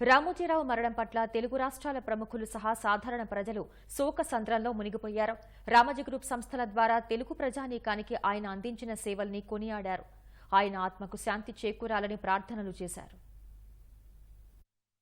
రామోజీరావు మరణం పట్ల తెలుగు రాష్ట్రాల ప్రముఖులు సహా సాధారణ ప్రజలు శోక సంద్రంలో మునిగిపోయారు. రామజీ గ్రూప్ సంస్థల ద్వారా తెలుగు ప్రజానీకానికి ఆయన అందించిన సేవల్ని కొనియాడారు. ఆయన ఆత్మకు శాంతి చేకూరాలని ప్రార్థనలు చేశారు.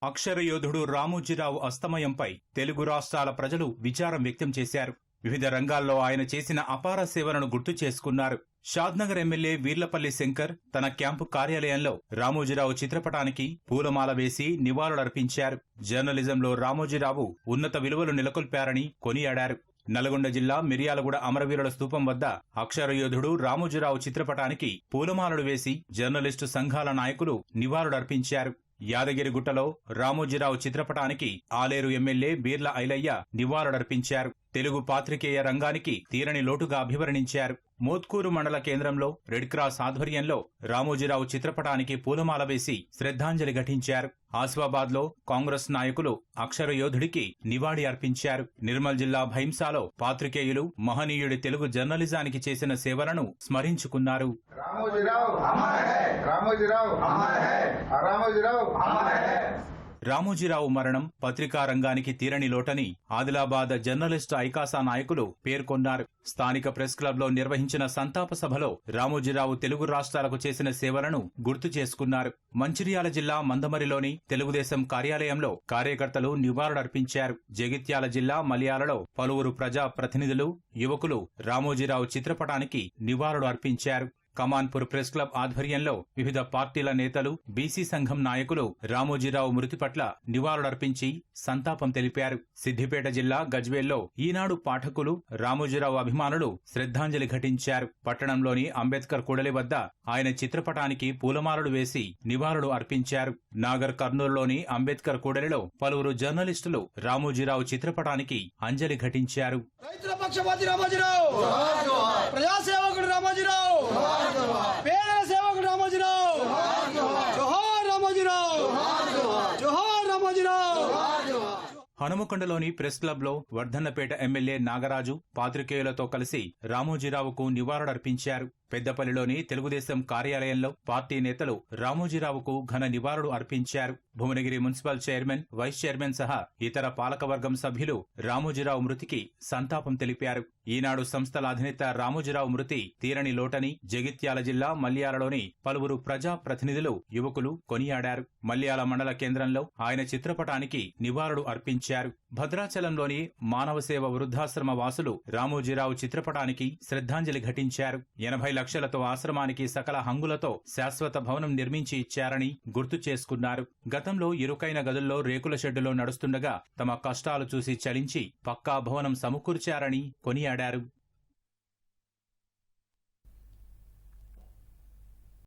అక్షర యోధుడు రామోజీరావు అస్తమయంపై తెలుగు రాష్ట్రాల ప్రజలు విచారం వ్యక్తం చేశారు. వివిధ రంగాల్లో ఆయన చేసిన అపార సేవలను గుర్తు చేసుకున్నారు. షాద్నగర్ ఎమ్మెల్యే వీర్లపల్లి శంకర్ తన క్యాంపు కార్యాలయంలో రామోజీరావు చిత్రపటానికి పూలమాల వేసి నివాళులర్పించారు. జర్నలిజంలో రామోజీరావు ఉన్నత విలువలు నెలకొల్పారని కొనియాడారు. నల్గొండ జిల్లా మిర్యాలగూడ అమరవీరుల స్థూపం వద్ద అక్షరయోధుడు రామోజీరావు చిత్రపటానికి పూలమాలలు వేసి జర్నలిస్టు సంఘాల నాయకులు నివాళులర్పించారు. యాదగిరిగుట్టలో రామోజీరావు చిత్రపటానికి ఆలేరు ఎమ్మెల్యే బీర్ల ఐలయ్య నివాళులర్పించారు. తెలుగు పాత్రికేయ రంగానికి తీరని లోటుగా అభివర్ణించారు. మోత్కూరు మండల కేంద్రంలో రెడ్ క్రాస్ ఆధ్వర్యంలో రామోజీరావు చిత్రపటానికి పూలమాల వేసి శ్రద్ధాంజలి ఘటించారు. ఆసిఫాబాద్లో కాంగ్రెస్ నాయకులు అక్షరయోధుడికి నివాళి అర్పించారు. నిర్మల్ జిల్లా భైంసాలో పాత్రికేయులు మహనీయుడి తెలుగు జర్నలిజానికి చేసిన సేవలను స్మరించుకున్నారు. రామోజీరావు రామోజీరావు రామోజీరావు రామోజీరావు మరణం పత్రికా రంగానికి తీరని లోటని ఆదిలాబాద్ జర్నలిస్ట్ ఐకాసా నాయకులు పేర్కొన్నారు. స్థానిక ప్రెస్ క్లబ్లో నిర్వహించిన సంతాప సభలో రామోజీరావు తెలుగు రాష్ట్రాలకు చేసిన సేవలను గుర్తు చేసుకున్నారు. మంచిర్యాల జిల్లా మందమరిలోని తెలుగుదేశం కార్యాలయంలో కార్యకర్తలు నివాళులర్పించారు. జగిత్యాల జిల్లా మలయాలలో పలువురు ప్రజా ప్రతినిధులు యువకులు రామోజీరావు చిత్రపటానికి నివాళులు అర్పించారు కమాన్పూర్ ప్రెస్ క్లబ్ ఆధ్వర్యంలో వివిధ పార్టీల నేతలు బీసీ సంఘం నాయకులు రామోజీరావు మృతి పట్ల నివాళులర్పించి సంతాపం తెలిపారు. సిద్దిపేట జిల్లా గజ్వేల్లో ఈనాడు పాఠకులు రామోజీరావు అభిమానులు శ్రద్ధాంజలి ఘటించారు. పట్టణంలోని అంబేద్కర్ కూడలి వద్ద ఆయన చిత్రపటానికి పూలమాలలు వేసి నివాళులు అర్పించారు. నాగర్ కర్నూలులోని అంబేద్కర్ కూడలిలో పలువురు జర్నలిస్టులు రామోజీరావు చిత్రపటానికి అంజలి ఘటించారు. రైతుల పక్షపాతి రామోజీరావు! ప్రజాసేవకుడు రామోజీరావు! పేదల సేవకుడు రామోజీరావు. జోహార్ రామోజీరావు. జోహార్ రామోజీరావు. హనుమకొండలోని ప్రెస్ క్లబ్లో వర్ధన్నపేట ఎమ్మెల్యే నాగరాజు పాత్రికేయులతో కలిసి రామోజీరావుకు నివాళులర్పించారు. పెద్దపల్లిలోని తెలుగుదేశం కార్యాలయంలో పార్టీ నేతలు రామోజీరావుకు ఘన నివాళులు అర్పించారు. Bhuvanagiri municipal chairman vice chairman సహా ఇతర పాలకవర్గం సభ్యులు రామోజీరావు మృతికి సంతాపం తెలిపారు. ఈనాడు సంస్థల అధినేత రామోజీరావు మృతి తీరని లోటని జగిత్యాల జిల్లా మల్యాలలోని పలువురు ప్రజా ప్రతినిధులు యువకులు కొనియాడారు. మల్యాల మండల కేంద్రంలో ఆయన చిత్రపటానికి నివాళులు అర్పించారు. భద్రాచలంలోని మానవ సేవ వృద్ధాశ్రమ వాసులు రామోజీరావు చిత్రపటానికి శ్రద్ధాంజలి ఘటించారు. ఎనభై లక్షలతో ఆశ్రమానికి సకల హంగులతో శాశ్వత భవనం నిర్మించి ఇచ్చారని గుర్తు చేసుకున్నారు. గతంలో ఇరుకైన గదుల్లో రేకుల షెడ్డులో నడుస్తుండగా తమ కష్టాలు చూసి చలించి పక్కా భవనం సమకూర్చారని కొనియాడారు.